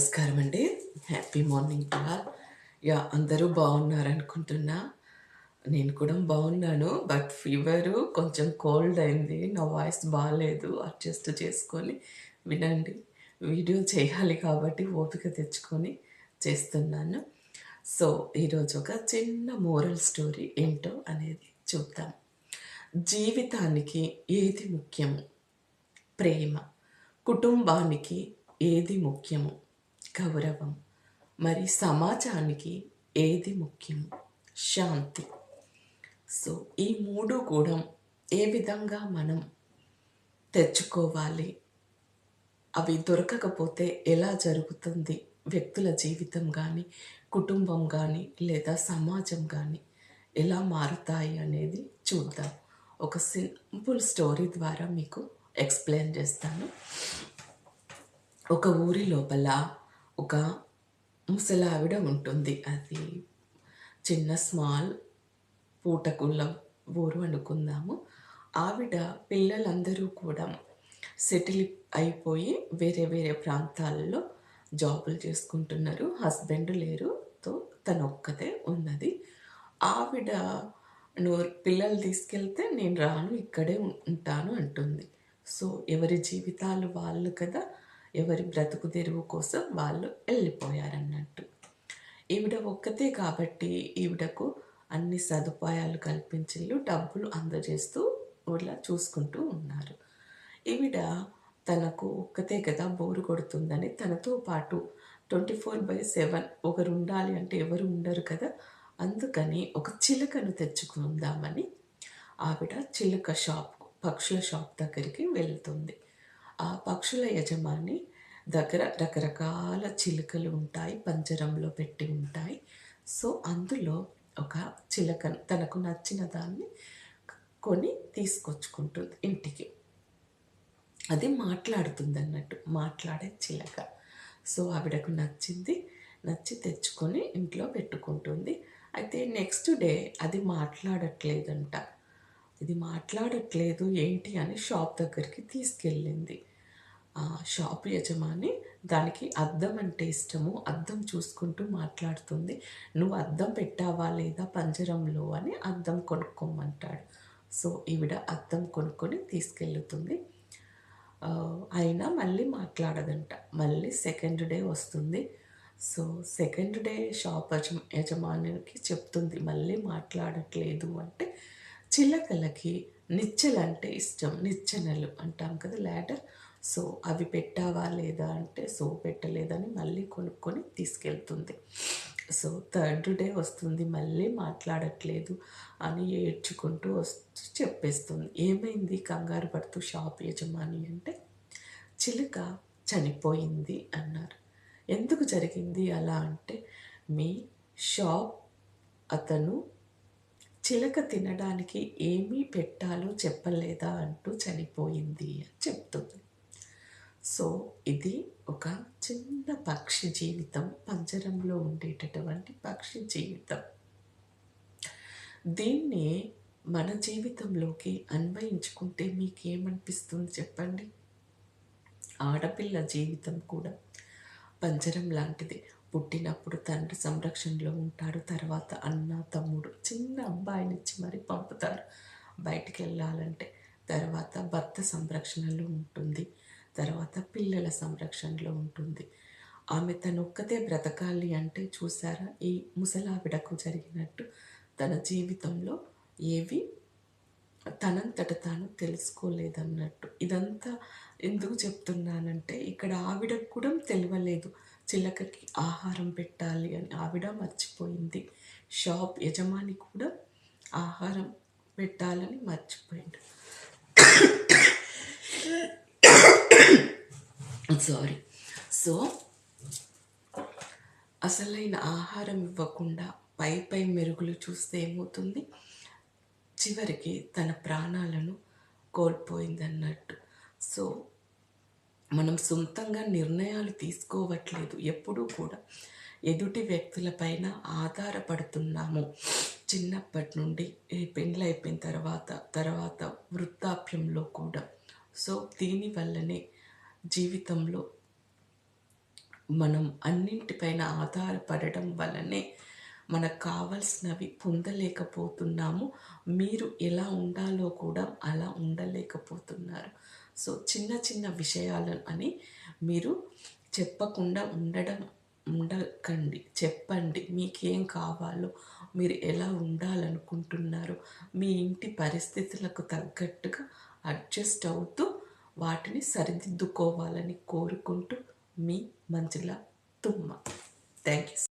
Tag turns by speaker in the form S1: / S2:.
S1: నమస్కారం అండి. Happy morning to all ya అందరూ బాగున్నారనుకుంటున్నా. నేను కూడా బాగున్నాను. బట్ ఫీవరు కొంచెం కోల్డ్ అయింది. నా వాయిస్ బాగాలేదు అడ్జస్ట్ చేసుకొని వినండి. వీడియో చేయాలి కాబట్టి ఓపిక తెచ్చుకొని చేస్తున్నాను. సో ఈరోజు ఒక చిన్న మోరల్ స్టోరీ ఏంటో అనేది చూద్దాం. జీవితానికి ఏది ముఖ్యము? ప్రేమ. కుటుంబానికి ఏది ముఖ్యము? గౌరవం. మరి సమాజానికి ఏది ముఖ్యం శాంతి. సో ఈ మూడు కూడా ఏ విధంగా మనం తెచ్చుకోవాలి? అవి దొరకకపోతే ఎలా జరుగుతుంది? వ్యక్తుల జీవితం కానీ కుటుంబం కానీ లేదా సమాజం కానీ ఎలా మారుతాయి అనేది చూద్దాం. ఒక సింపుల్ స్టోరీ ద్వారా మీకు ఎక్స్ప్లెయిన్ చేస్తాను. ఒక ఊరి లోపల ఒక ముసలావిడ ఉంటుంది. అది చిన్న స్మాల్ పూటకుళ్ళ ఊరు అనుకుందాము. ఆవిడ పిల్లలందరూ కూడా సెటిల్ అయిపోయి వేరే వేరే ప్రాంతాల్లో జాబులు చేసుకుంటున్నారు. హస్బెండ్ లేరు. తో తను ఒక్కతే ఉన్నది. ఆవిడ నువ్వు పిల్లలు తీసుకెళ్తే నేను రాను ఇక్కడే ఉంటాను అంటుంది. సో ఎవరి జీవితాలు వాళ్ళు కదా ఎవరి బ్రతుకు తెరువు కోసం వాళ్ళు వెళ్ళిపోయారన్నట్టు. ఈవిడ ఒక్కతే కాబట్టి ఈవిడకు అన్ని సదుపాయాలు కల్పించిళ్ళు డబ్బులు అందజేస్తూ ఊళ్ళ చూసుకుంటూ ఉన్నారు. ఈవిడ తనకు ఒక్కతే కదా బోరు కొడుతుందని తనతో పాటు ట్వంటీ ఫోర్ బై సెవెన్ ఒకరు ఉండాలి అంటే ఎవరు ఉండరు కదా అందుకని ఒక చిలుకను తెచ్చుకుందామని ఆవిడ చిలుక షాప్ పక్షుల షాప్ దగ్గరికి వెళ్తుంది. ఆ పక్షుల యజమాని దగ్గర రకరకాల చిలుకలు ఉంటాయి పంజరంలో పెట్టి ఉంటాయి. సో అందులో ఒక చిలకను తనకు నచ్చిన దాన్ని కొని తీసుకొచ్చుకుంటుంది ఇంటికి. అది మాట్లాడుతుంది అన్నట్టు మాట్లాడే చిలక. సో ఆవిడకు నచ్చింది నచ్చి తెచ్చుకొని ఇంట్లో పెట్టుకుంటుంది. అయితే నెక్స్ట్ డే అది మాట్లాడట్లేదంట. ఇది మాట్లాడట్లేదు ఏంటి అని షాప్ దగ్గరికి తీసుకెళ్ళింది. షాప్ యజమాని దానికి అద్దం అంటే ఇష్టము అద్దం చూసుకుంటూ మాట్లాడుతుంది. నువ్వు అద్దం పెట్టావా లేదా పంజరంలో? అని అద్దం కొనుక్కోమంటాడు. సో ఈవిడ అద్దం కొనుక్కొని తీసుకెళ్తుంది అయినా మళ్ళీ మాట్లాడదంట. మళ్ళీ సెకండ్ డే వస్తుంది. సో సెకండ్ డే షాప్ యజ- యజమానికి చెప్తుంది. మళ్ళీ మాట్లాడట్లేదు. అంటే చిలకలకి నిచ్చెలంటే ఇష్టం. నిచ్చెనలు అంటాం కదా లాడర్ సో అవి పెట్టావా లేదా అంటే సో పెట్టలేదని మళ్ళీ కొనుక్కొని తీసుకెళ్తుంది. సో థర్డ్ డే వస్తుంది మళ్ళీ మాట్లాడట్లేదు అని ఏడ్చుకుంటూ వస్తూ చెప్పేస్తుంది. ఏమైంది? కంగారు పడుతూ షాప్ యజమాని అంటే చిలుక చనిపోయింది అన్నారు. ఎందుకు జరిగింది అలా అంటే మీ షాప్ అతను చిలక తినడానికి ఏమీ పెట్టాలో చెప్పలేదా అంటూ చనిపోయింది అని చెప్తుంది. సో ఇది ఒక చిన్న పక్షి జీవితం పంజరంలో ఉండేటటువంటి పక్షి జీవితం. దీన్ని మన జీవితంలోకి అన్వయించుకుంటే మీకేమనిపిస్తుంది చెప్పండి? ఆడపిల్ల జీవితం కూడా పంజరం లాంటిది. పుట్టినప్పుడు తండ్రి సంరక్షణలో ఉంటాడు. తర్వాత అన్న తమ్ముడు చిన్న అబ్బాయినిచ్చి మరీ పంపుతారు. బయటికి వెళ్ళాలంటే తర్వాత భర్త సంరక్షణలో ఉంటుంది. తర్వాత పిల్లల సంరక్షణలో ఉంటుంది. ఆమె తనొక్కతే బ్రతకాలి అంటే చూసారా ఈ ముసలావిడకు జరిగినట్టు తన జీవితంలో ఏవి తనంతట తాను తెలుసుకోలేదన్నట్టు. ఇదంతా ఎందుకు చెప్తున్నానంటే ఇక్కడ ఆవిడకు కూడా తెలియలేదు. చిలకకి ఆహారం పెట్టాలి అని ఆవిడ మర్చిపోయింది. షాప్ యజమాని కూడా ఆహారం పెట్టాలని మర్చిపోయింది సారీ సో అసలైన ఆహారం ఇవ్వకుండా పై పై మెరుగులు చూస్తే ఏమవుతుంది? చివరికి తన ప్రాణాలను కోల్పోయిందన్నట్టు. సో మనం సొంతంగా నిర్ణయాలు తీసుకోవట్లేదు. ఎప్పుడూ కూడా ఎదుటి వ్యక్తులపైన ఆధారపడుతున్నాము. చిన్నప్పటి నుండి పెండ్లు అయిపోయిన తర్వాత తర్వాత వృద్ధాప్యంలో కూడా. సో దీనివల్లనే జీవితంలో మనం అన్నింటిపైన ఆధారపడడం వల్లనే మనకు కావాల్సినవి పొందలేకపోతున్నాము. మీరు ఎలా ఉండాలో కూడా అలా ఉండలేకపోతున్నారు. సో చిన్న చిన్న విషయాలను అని మీరు చెప్పకుండా ఉండడం ఉండకండి. చెప్పండి. మీకేం కావాలో మీరు ఎలా ఉండాలనుకుంటున్నారో మీ ఇంటి పరిస్థితులకు తగ్గట్టుగా అడ్జస్ట్ అవుతూ వాటిని సరిదిద్దుకోవాలని కోరుకుంటూ మీ మంజుల తుమ్మ. Thank you